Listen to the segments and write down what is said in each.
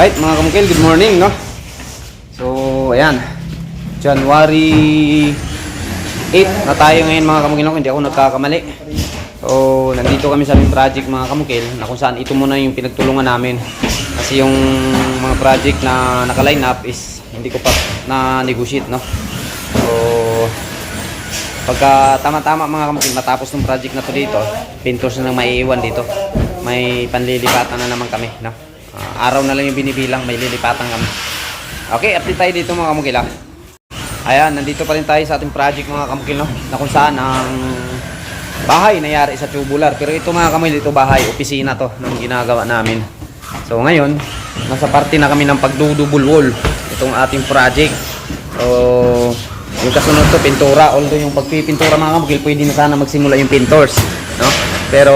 Alright mga kamukil, good morning no? So ayan. January 8 na tayo ngayon mga kamukil no? Hindi ako nagkakamali. So nandito kami sa aming project mga kamukil Na kung saan ito muna yung pinagtulungan namin. Kasi yung mga project na naka-line up is Hindi ko pa na-negotiate no? So Pagka tama-tama mga kamukil matapos ng project na to dito Pintos na nang maiiwan dito. May panlilipatan na naman kami no Ah, araw na lang yung binibilang, may lilipatan kami. Okay, update tayo dito mga kamukil ah. Ayan, nandito pa rin tayo sa ating project mga kamukil no, na kung saan ang bahay nangyari sa tubular. Pero ito mga kamukil, ito bahay, opisina to ng ginagawa namin. So ngayon, nasa parte na kami ng pagdudubul wall itong ating project. So, yung kasunod to, pintura. Although yung pagpipintura mga kamukil, pwede na sana magsimula yung pintors. No? Pero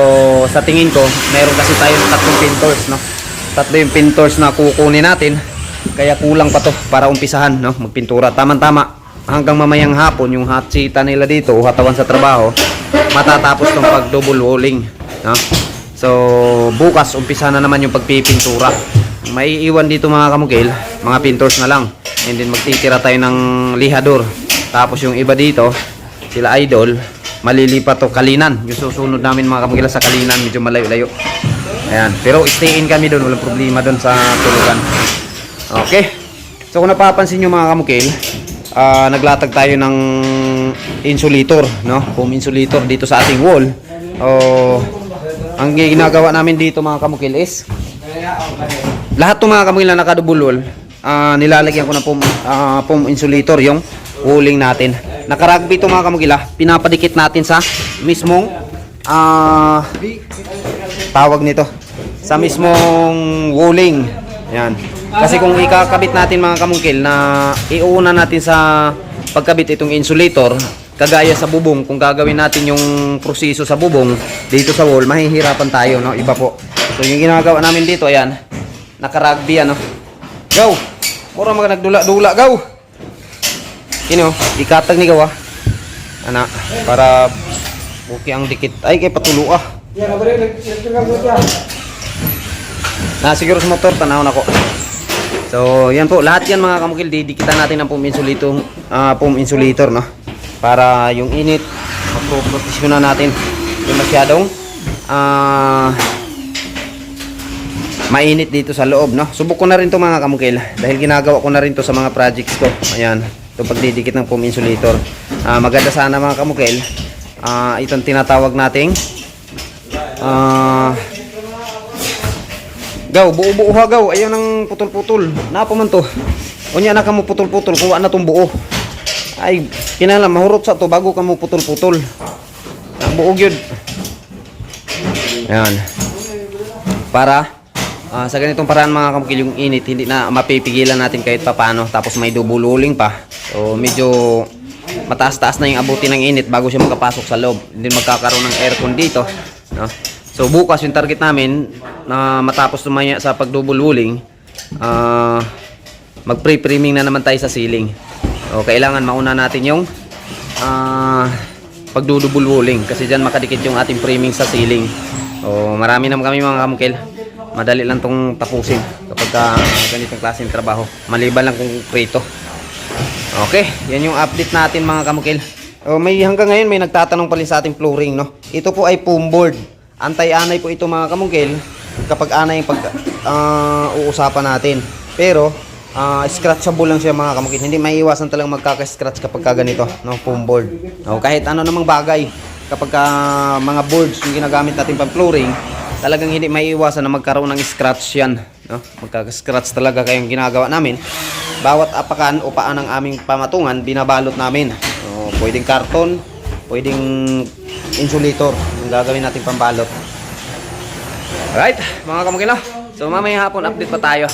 sa tingin ko, meron kasi tayo ng tatlong pintors. No? Tatlo yung pintors na kukunin natin. Kaya kulang pa to para umpisahan no? Magpintura. Tama-tama. Hanggang mamayang hapon yung hot seatan nila dito hatawan sa trabaho matatapos tong pag double walling no? So bukas umpisa na naman yung pagpipintura. May iwan dito mga kamukil mga pintors na lang. And then magtitira tayo ng lihador. Tapos yung iba dito sila idol malilipat to kalinan. Yung susunod namin mga kamukil sa kalinan medyo malayo-layo Ayan. Pero stay in kami doon. Walang problema doon sa tulugan. Okay. So kung napapansin nyo mga kamukil, ah, naglatag tayo ng insulator, no? Foam insulator dito sa ating wall. Oh, ang ginagawa namin dito mga kamukil is lahat ng mga kamukil na nakadubul wall, ah, nilalagyan ko ng foam, ah, foam insulator yung walling natin. Nakaragbi ito mga kamukil, ah, pinapadikit natin sa mismong ah, tawag nito. Sa mismong walling yan kasi kung ikakabit natin mga kamungkil na iuna natin sa pagkabit itong insulator kagaya sa bubong kung gagawin natin yung proseso sa bubong dito sa wall mahihirapan tayo no? Iba po. So yung ginagawa namin dito ayan. Nakaragbi ano? Go! Mura mga nagdula-dula go! Kino ikatag ni gawa. Ana para buki ang dikit ay kay patulo ah na siguro sa motor tanaw na ko. So, yan po, lahat yan mga kamukil, didikitan natin ng foam insulator, ah, foam insulator, no? Para yung init, maproproteksyonan natin. Yung masyadong ah mainit dito sa loob, no? Subok ko na rin to mga kamukil dahil ginagawa ko na rin to sa mga projects ko. Ayan, itong pagdidikit ng foam insulator. Ah, maganda sana mga kamukil. Ah, itong tinatawag nating ah Gaw, buo-buo ha gaw. Ayaw nang putol-putol. Napa man to. Unya na ka mo putol-putol. Kuha na tong buo. Ay, kinala mahurot sa to bago ka mo putol-putol. Ang buo gyud. Ayan. Para ah, sa ganitong paraan mga kamukil yung init hindi na mapipigilan natin kahit papano tapos may dubululing pa. So medyo mataas-taas na yung abuti ng init bago siya makapasok sa loob. Hindi magkakaroon ng aircon dito, no? So bukas yung target namin na matapos tumaya sa pag-double walling, ah mag-pre-priming na naman tayo sa ceiling. So kailangan mauna natin yung ah pag-double walling kasi diyan makadikit yung ating framing sa ceiling. So marami naman kami mga kamukil. Madali lang tong tapusin kapag ka ganitong klaseng trabaho. Maliban lang kung krito. Okay, yan yung update natin mga kamukil. Oh, may hanggang ngayon may nagtatanong pa rin sa ating flooring, no. Ito po ay foam board. Antay-anay po ito mga kamukil kapag anay yung pag ah, uusapan natin. Pero ah, scratchable lang siya mga kamukil. Hindi maiiwasan talagang magkaka-scratch kapag ka ganito, no, foam board. No, kahit ano namang bagay kapag ka mga boards yung ginagamit natin pang flooring, talagang hindi maiiwasan na magkaroon ng scratch yan. No? Magkaka-scratch talaga kayong ginagawa namin. Bawat apakan o paan ng aming pamatungan, binabalot namin. So, pwedeng karton, pwedeng insulator yung gagawin natin pambalot. Alright, mga kamukila. So mamaya hapon update pa tayo.